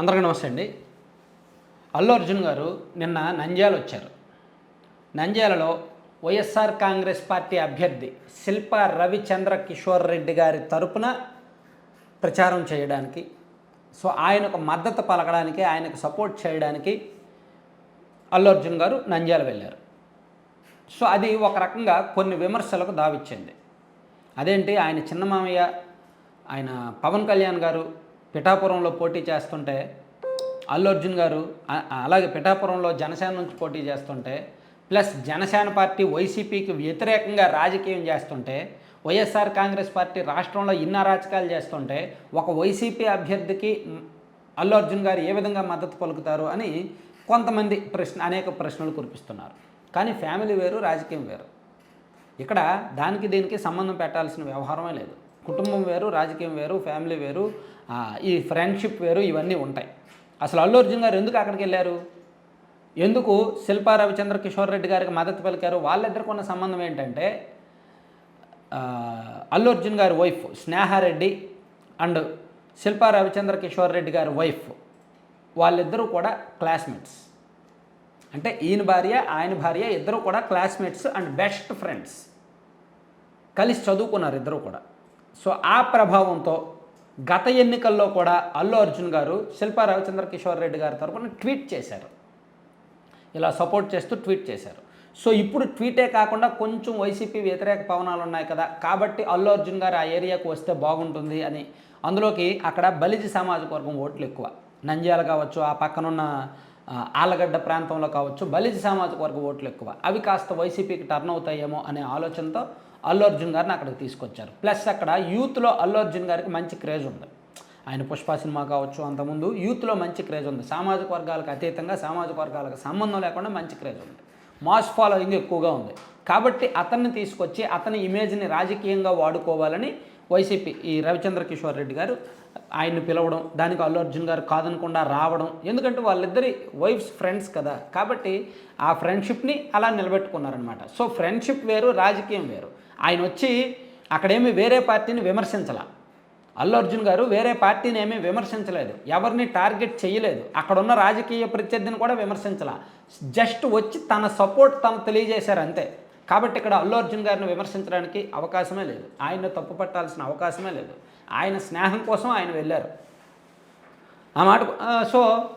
అందరికీ నమస్తే అండి. అల్లు అర్జున్ గారు నిన్న నంద్యాల వచ్చారు. నంద్యాలలో వైఎస్ఆర్ కాంగ్రెస్ పార్టీ అభ్యర్థి శిల్ప రవిచంద్ర కిషోర్ రెడ్డి గారి తరపున ప్రచారం చేయడానికి సో ఆయనకు మద్దతు పలకడానికి ఆయనకు సపోర్ట్ చేయడానికి అల్లు అర్జున్ గారు నంద్యాల వెళ్ళారు. సో అది ఒక రకంగా కొన్ని విమర్శలకు దావిచ్చింది. అదేంటి? ఆయన చిన్న మామయ్య ఆయన పవన్ కళ్యాణ్ గారు పిఠాపురంలో పోటీ చేస్తుంటే అల్లు అర్జున్ గారు అలాగే పిఠాపురంలో జనసేన నుంచి పోటీ చేస్తుంటే ప్లస్ జనసేన పార్టీ వైసీపీకి వ్యతిరేకంగా రాజకీయం చేస్తుంటే వైఎస్ఆర్ కాంగ్రెస్ పార్టీ రాష్ట్రంలో ఇన్న అరాచకాలు చేస్తుంటే ఒక వైసీపీ అభ్యర్థికి అల్లు అర్జున్ గారు ఏ విధంగా మద్దతు పలుకుతారు అని కొంతమంది ప్రశ్న అనేక ప్రశ్నలు కురిపిస్తున్నారు. కానీ ఫ్యామిలీ వేరు రాజకీయం వేరు. ఇక్కడ దానికి దీనికి సంబంధం పెట్టాల్సిన వ్యవహారమే లేదు. కుటుంబం వేరు రాజకీయం వేరు ఫ్యామిలీ వేరు ఈ ఫ్రెండ్షిప్ వేరు ఇవన్నీ ఉంటాయి. అసలు అల్లు అర్జున్ గారు ఎందుకు అక్కడికి వెళ్ళారు? ఎందుకు శిల్పా రవిచంద్ర కిషోర్ రెడ్డి గారికి మద్దతు పలికారు? వాళ్ళిద్దరికి ఉన్న సంబంధం ఏంటంటే అల్లు అర్జున్ గారి వైఫ్ స్నేహారెడ్డి అండ్ శిల్పా రవిచంద్ర కిషోర్ రెడ్డి గారి వైఫ్ వాళ్ళిద్దరూ కూడా క్లాస్మేట్స్. అంటే ఈయన భార్య ఆయన భార్య ఇద్దరు కూడా క్లాస్మేట్స్ అండ్ బెస్ట్ ఫ్రెండ్స్. కలిసి చదువుకున్నారు ఇద్దరు కూడా. సో ఆ ప్రభావంతో గత ఎన్నికల్లో కూడా అల్లు అర్జున్ గారు శిల్పా రవిచంద్ర కిషోర్ రెడ్డి గారి తరఫున ట్వీట్ చేశారు. ఇలా సపోర్ట్ చేస్తూ ట్వీట్ చేశారు. సో ఇప్పుడు ట్వీటే కాకుండా కొంచెం వైసీపీ వ్యతిరేక పవనాలు ఉన్నాయి కదా కాబట్టి అల్లు అర్జున్ గారు ఆ ఏరియాకు వస్తే బాగుంటుంది అని. అందులోకి అక్కడ బలిజి సామాజిక వర్గం ఓట్లు ఎక్కువ. నంద్యాల కావచ్చు ఆ పక్కనున్న ఆలగడ్డ ప్రాంతంలో కావచ్చు బలిజి సామాజిక వర్గ ఓట్లు ఎక్కువ. అవి కాస్త వైసీపీకి టర్న్ అవుతాయేమో అనే ఆలోచనతో అల్లు అర్జున్ గారిని అక్కడికి తీసుకొచ్చారు. ప్లస్ అక్కడ యూత్లో అల్లు అర్జున్ గారికి మంచి క్రేజ్ ఉంది. ఆయన పుష్ప సినిమా కావచ్చు అంతకుముందు యూత్లో మంచి క్రేజ్ ఉంది. సామాజిక వర్గాలకు అతీతంగా సామాజిక వర్గాలకు సంబంధం లేకుండా మంచి క్రేజ్ ఉంది. మాస్ ఫాలోయింగ్ ఎక్కువగా ఉంది. కాబట్టి అతన్ని తీసుకొచ్చి అతని ఇమేజ్ని రాజకీయంగా వాడుకోవాలని వైసీపీ ఈ రవిచంద్ర కిషోర్ రెడ్డి గారు ఆయన్ని పిలవడం దానికి అల్లు అర్జున్ గారు కాదనకుండా రావడం ఎందుకంటే వాళ్ళిద్దరి వైఫ్స్ ఫ్రెండ్స్ కదా. కాబట్టి ఆ ఫ్రెండ్షిప్ని అలా నిలబెట్టుకున్నారనమాట సో ఫ్రెండ్షిప్ వేరు రాజకీయం వేరు. ఆయన వచ్చి అక్కడేమి వేరే పార్టీని విమర్శించాల. అల్లు అర్జున్ గారు వేరే పార్టీని ఏమీ విమర్శించలేదు. ఎవరిని టార్గెట్ చేయలేదు. అక్కడున్న రాజకీయ ప్రత్యర్థిని కూడా విమర్శించాల. జస్ట్ వచ్చి తన సపోర్ట్ తను తెలియజేశారు అంతే. కాబట్టి ఇక్కడ అల్లు అర్జున్ గారిని విమర్శించడానికి అవకాశమే లేదు. ఆయన తప్పు పట్టాల్సిన అవకాశమే లేదు. ఆయన స్నేహం కోసం ఆయన వెళ్ళారు. ఆ మాట సో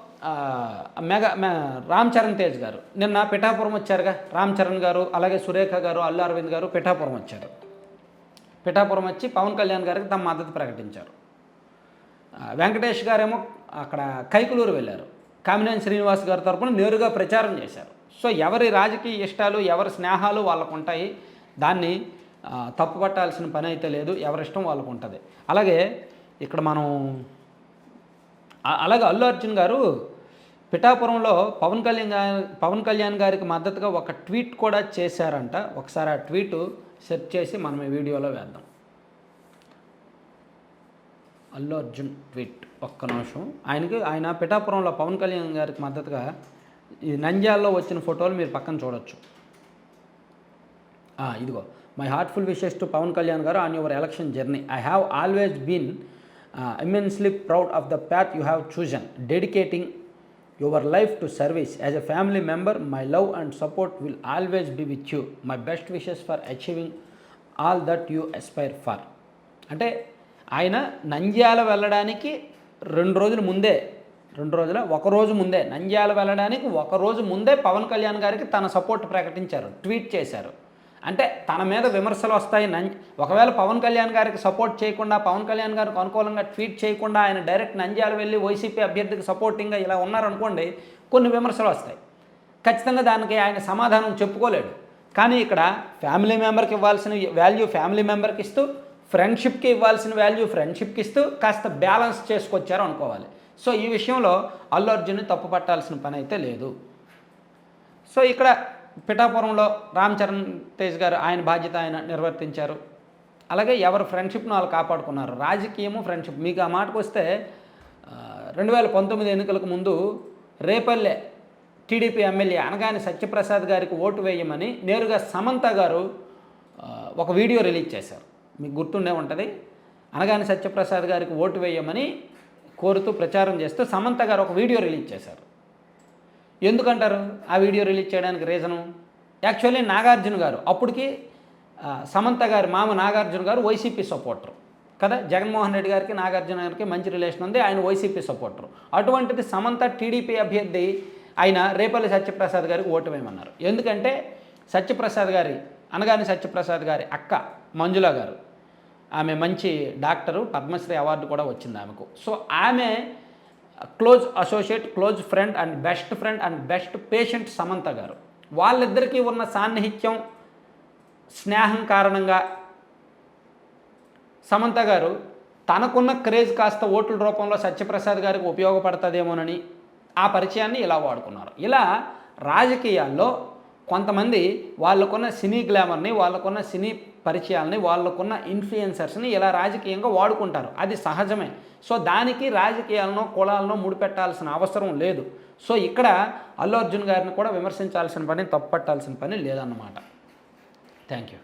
మెగా మె రామ్ చరణ్ తేజ్ గారు. నిన్న పిఠాపురం వచ్చారుగా. రామ్ చరణ్ గారు అలాగే సురేఖ గారు అల్లు అరవింద్ గారు పిఠాపురం వచ్చారు. పిఠాపురం వచ్చి పవన్ కళ్యాణ్ గారికి తమ మద్దతు ప్రకటించారు. వెంకటేష్ గారేమో అక్కడ కైకులూరు వెళ్ళారు. కామినేని శ్రీనివాస్ గారి తరపున నేరుగా ప్రచారం చేశారు. సో ఎవరి రాజకీయ ఇష్టాలు ఎవరి స్నేహాలు వాళ్ళకు ఉంటాయి దాన్ని తప్పుపట్టాల్సిన పని అయితే లేదు ఎవరిష్టం వాళ్ళకు ఉంటుంది అలాగే ఇక్కడ మనం అలాగే అల్లు అర్జున్ గారు పిఠాపురంలో పవన్ కళ్యాణ్ గారి పవన్ కళ్యాణ్ గారికి మద్దతుగా ఒక ట్వీట్ కూడా చేశారంట. ఒకసారి ఆ ట్వీట్ సెర్చ్ చేసి మనం ఈ వీడియోలో వేద్దాం. అల్లు అర్జున్ ట్వీట్ ఒక్క నిమిషం. ఆయనకి ఆయన పిఠాపురంలో పవన్ కళ్యాణ్ గారికి మద్దతుగా ఈ నంద్యాలలో వచ్చిన ఫోటోలు మీరు పక్కన చూడొచ్చు. ఇదిగో. My heartful wishes to Pawan Kalyan గారు on your election journey I have always been immensely proud of the path you have chosen dedicating your life to service as a family member my love and support will always be with you. My best wishes for achieving all that you aspire for. అంటే ఆయన నంద్యాల వెళ్ళడానికి రెండు రోజుల ముందే రెండు రోజుల ఒక రోజు ముందే నంద్యాల వెళ్ళడానికి ఒక రోజు ముందే పవన్ కళ్యాణ్ గారికి తన సపోర్ట్ ప్రకటించారు ట్వీట్ చేశారు. అంటే తన మీద విమర్శలు వస్తాయి. నం ఒకవేళ పవన్ కళ్యాణ్ గారికి సపోర్ట్ చేయకుండా పవన్ కళ్యాణ్ గారికి అనుకూలంగా ట్వీట్ చేయకుండా ఆయన డైరెక్ట్ నంద్యాల వెళ్ళి వైసీపీ అభ్యర్థికి సపోర్టింగ్గా ఇలా ఉన్నారనుకోండి కొన్ని విమర్శలు వస్తాయి. ఖచ్చితంగా దానికి ఆయన సమాధానం చెప్పుకోలేడు. కానీ ఇక్కడ ఫ్యామిలీ మెంబర్కి ఇవ్వాల్సిన వాల్యూ ఫ్యామిలీ మెంబర్కి ఇస్తూ ఫ్రెండ్షిప్కి ఇవ్వాల్సిన వాల్యూ ఫ్రెండ్షిప్కి ఇస్తూ కాస్త బ్యాలెన్స్ చేసుకొచ్చారు అనుకోవాలి. సో ఈ విషయంలో అల్లు అర్జున్ని తప్పు పట్టాల్సిన పని అయితే లేదు. సో ఇక్కడ పిఠాపురంలో రామ్ చరణ్ తేజ్ గారు ఆయన బాధ్యత ఆయన నిర్వర్తించారు. అలాగే ఎవరు ఫ్రెండ్షిప్ను వాళ్ళు కాపాడుకున్నారు. రాజకీయము ఫ్రెండ్షిప్. మీకు ఆ మాటకు వస్తే రెండు వేల పంతొమ్మిది ఎన్నికలకు ముందు రేపల్లె టీడీపీ ఎమ్మెల్యే అనగాని సత్యప్రసాద్ గారికి ఓటు వేయమని నేరుగా సమంత గారు ఒక వీడియో రిలీజ్ చేశారు. మీకు గుర్తుండే ఉంటుంది. అనగాని సత్యప్రసాద్ గారికి ఓటు వేయమని కోరుతూ ప్రచారం చేస్తూ సమంత గారు ఒక వీడియో రిలీజ్ చేశారు. ఎందుకంటారు? ఆ వీడియో రిలీజ్ చేయడానికి రీజను? యాక్చువల్లీ నాగార్జున గారు అప్పటికి సమంత గారి మామ నాగార్జున గారు వైసీపీ సపోర్టర్. కదా? జగన్మోహన్ రెడ్డి గారికి నాగార్జున గారికి మంచి రిలేషన్ ఉంది ఆయన వైసీపీ సపోర్టర్. అటువంటిది సమంత టీడీపీ అభ్యర్థి ఆయన రేపల్లి సత్యప్రసాద్ గారికి ఓటు వేయమన్నారు ఎందుకంటే సత్యప్రసాద్ గారి అనగాని సత్యప్రసాద్ గారి అక్క మంజుల గారు ఆమె మంచి డాక్టరు పద్మశ్రీ అవార్డు కూడా వచ్చింది ఆమెకు. సో ఆమె close associate close friend and best friend and best patient Samantha గారు. వాళ్ళిద్దరికీ ఉన్న సాన్నిహిత్యం స్నేహం కారణంగా సమంత గారు తనకున్న క్రేజ్ కాస్త ఓట్ల రూపంలో సత్యప్రసాద్ గారికి ఉపయోగపడుతుందేమోనని ఆ పరిచయాన్ని ఇలా వాడుకున్నారు. ఇలా రాజకీయాల్లో కొంతమంది వాళ్ళకున్న సినీ గ్లామర్ని వాళ్ళకున్న సినీ పరిచయాలని వాళ్ళకున్న ఇన్ఫ్లుయెన్సర్స్ని ఇలా రాజకీయంగా వాడుకుంటారు. అది సహజమే. సో దానికి రాజకీయాలను కులాలను ముడిపెట్టాల్సిన అవసరం లేదు. సో ఇక్కడ అల్లు అర్జున్ గారిని కూడా విమర్శించాల్సిన పని తప్పట్టాల్సిన పని లేదన్నమాట. Thank you